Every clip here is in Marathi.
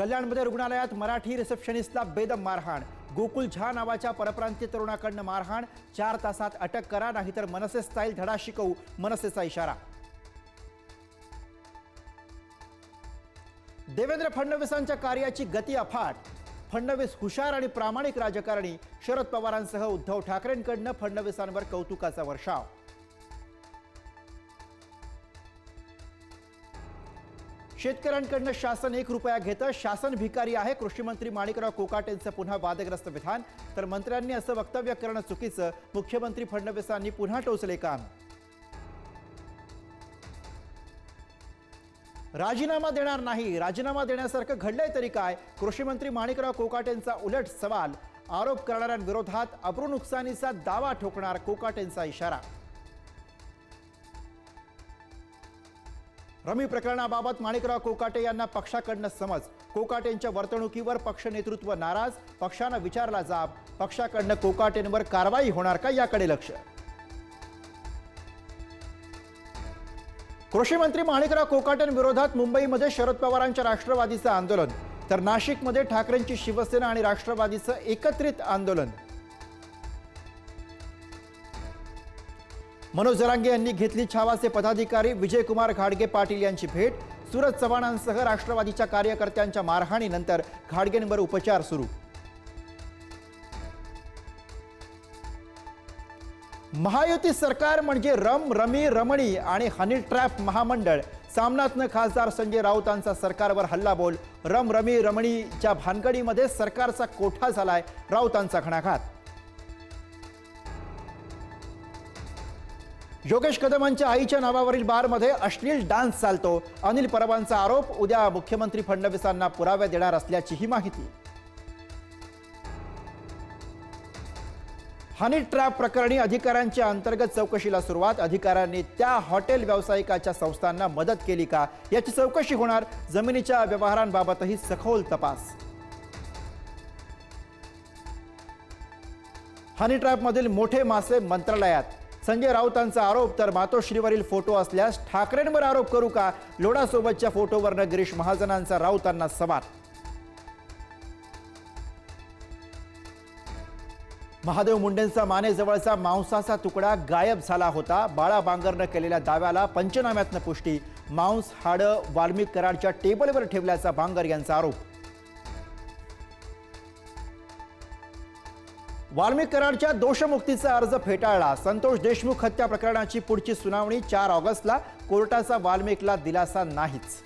कल्याणमध्ये रुग्णालयात मराठी रिसेप्शनिस्टला बेदम मारहाण. गोकुल झा नावाच्या परप्रांतीय तरुणाकडनं मारहाण. चार तासात अटक करा नाहीतर मनसे स्टाईल धडा शिकवू मनसेचा इशारा. देवेंद्र फडणवीसांच्या कार्याची गती अफाट. फडणवीस हुशार आणि प्रामाणिक राजकारणी. शरद पवारांसह उद्धव ठाकरेंकडनं फडणवीसांवर कौतुकाचा वर्षाव. शेतकऱ्यांकडनं शासन एक रुपया घेतं. शासन भिकारी आहे. कृषीमंत्री माणिकराव कोकाटेंचं पुन्हा वादग्रस्त विधान. तर मंत्र्यांनी असं वक्तव्य करणं चुकीचं. मुख्यमंत्री फडणवीसांनी पुन्हा टोचले काम राजीनामा देणार नाही. राजीनामा देण्यासारखं घडलंय तरी काय? कृषीमंत्री माणिकराव कोकाटेंचा उलट सवाल. आरोप करणाऱ्यांविरोधात अब्रू नुकसानीचा दावा ठोकणार कोकाटेंचा इशारा. रमी प्रकरणाबाबत माणिकराव कोकाटे यांना पक्षाकडनं समज. कोकाटेंच्या वर्तणुकीवर पक्ष नेतृत्व नाराज पक्षानं विचारला जाब. पक्षाकडनं कोकाटेंवर कारवाई होणार का याकडे लक्ष? कृषी मंत्री माणिकराव कोकाटेंविरोधात मुंबईमध्ये शरद पवारांच्या राष्ट्रवादीचं आंदोलन. तर नाशिकमध्ये ठाकरेंची शिवसेना आणि राष्ट्रवादीचं एकत्रित आंदोलन. मनोज जरांगे यांनी घेतली छावाचे पदाधिकारी विजयकुमार घाडगे पाटील यांची भेट. सुरज चव्हाणांसह राष्ट्रवादीच्या कार्यकर्त्यांच्या मारहाणीनंतर घाडगेंवर उपचार सुरू. महायुती सरकार म्हणजे रम रमी रमणी आणि हनी ट्रॅप महामंडळ. सामनातनं खासदार संजय राऊतांचा सरकारवर हल्ला बोल रम रमी रमणीच्या भानगडीमध्ये सरकारचा कोठा झालाय? राऊतांचा घणाघात. योगेश कदमांच्या आईच्या नावावरील बारमध्ये अश्लील डान्स चालतो. अनिल परबांचा आरोप उद्या मुख्यमंत्री फडणवीसांना पुरावे देणार असल्याचीही माहिती. हनी ट्रॅप प्रकरणी अधिकाऱ्यांच्या अंतर्गत चौकशीला सुरुवात. अधिकाऱ्यांनी त्या हॉटेल व्यावसायिकाच्या संस्थांना मदत केली का? याची चौकशी होणार. जमिनीच्या व्यवहारांबाबतही सखोल तपास. हनी ट्रॅपमधील मोठे मासे मंत्रालयात. संजय राऊतांचा आरोप तर मातोश्रीवरील फोटो असल्यास ठाकरेंवर आरोप करू का? लोडासोबतच्या फोटोवरनं गिरीश महाजनांचा राऊतांना सवाल. महादेव मुंडेंचा मानेजवळचा मांसाचा तुकडा गायब झाला होता. बाळा बांगरनं केलेल्या दाव्याला पंचनाम्यातनं पुष्टी. मांस हाडं वाल्मिक कराडच्या टेबलवर ठेवल्याचा बांगर यांचा आरोप. वाल्मिक कराडच्या दोषमुक्तीचा अर्ज फेटाळला. संतोष देशमुख हत्या प्रकरणाची पुढची सुनावणी चार ऑगस्टला कोर्टाचा वाल्मिकला दिलासा नाहीच.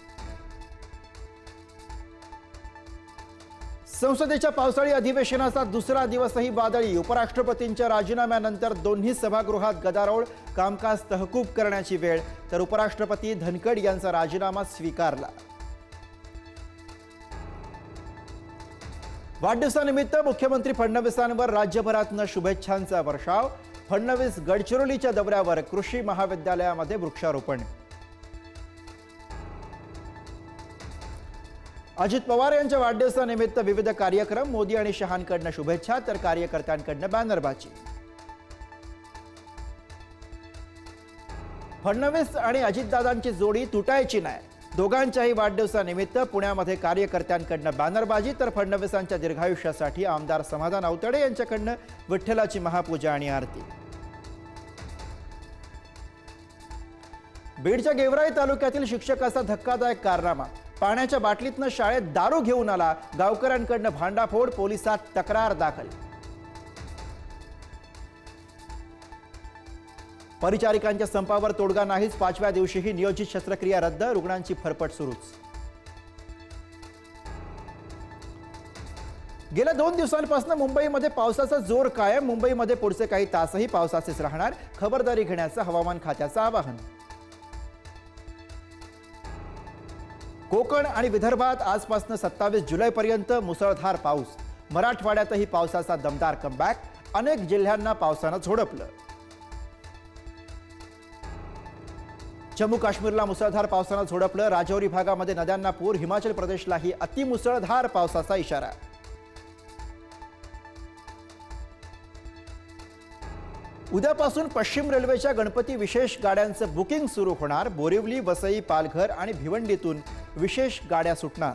संसदेच्या पावसाळी अधिवेशनाचा दुसरा दिवसही वादळी. उपराष्ट्रपतींच्या राजीनाम्यानंतर दोन्ही सभागृहात गदारोळ कामकाज तहकूब करण्याची वेळ. तर उपराष्ट्रपती धनखड यांचा राजीनामा स्वीकारला. वाढदिवसानिमित्त मुख्यमंत्री फडणवीसांवर राज्यभरातनं शुभेच्छांचा वर्षाव. फडणवीस गडचिरोलीच्या दौऱ्यावर कृषी महाविद्यालयामध्ये वृक्षारोपण. अजित पवार यांच्या वाढदिवसानिमित्त विविध कार्यक्रम. मोदी आणि शहांकडनं शुभेच्छा तर कार्यकर्त्यांकडनं बॅनरबाजी. फडणवीस आणि अजितदादांची जोडी तुटायची नाही. दोघांच्याही वाढदिवसानिमित्त पुण्यामध्ये कार्यकर्त्यांकडनं बॅनरबाजी तर फडणवीसांच्या दीर्घायुष्यासाठी आमदार समाधान अवतडे यांच्याकडनं विठ्ठलाची महापूजा आणि आरती. बीडच्या गेवराई तालुक्यातील शिक्षकाचा धक्कादायक कारनामा. पाण्याच्या बाटलीतनं शाळेत दारू घेऊन आला. गावकऱ्यांकडनं भांडाफोड पोलिसात तक्रार दाखल. परिचारिकांच्या संपावर तोडगा नाहीच. पाचव्या दिवशीही नियोजित शस्त्रक्रिया रद्द. रुग्णांची फरफट सुरूच. गेल्या दोन दिवसांपासून मुंबईमध्ये पावसाचा जोर कायम. मुंबईमध्ये पुढचे काही तासही पावसाचेच राहणार. खबरदारी घेण्याचं हवामान खात्याचं आवाहन. कोकण आणि विदर्भात आजपासून सत्तावीस जुलैपर्यंत मुसळधार पाऊस. मराठवाड्यातही पावसाचा दमदार कमबॅक अनेक जिल्ह्यांना पावसानं झोडपलं. जम्मू काश्मीरला मुसळधार पावसानं झोडपलं. राजौरी भागामध्ये नद्यांना पूर. हिमाचल प्रदेशलाही अतिमुसळधार पावसाचा इशारा. उद्यापासून पश्चिम रेल्वेच्या गणपती विशेष गाड्यांचं बुकिंग सुरू होणार. बोरिवली वसई पालघर आणि भिवंडीतून विशेष गाड्या सुटणार.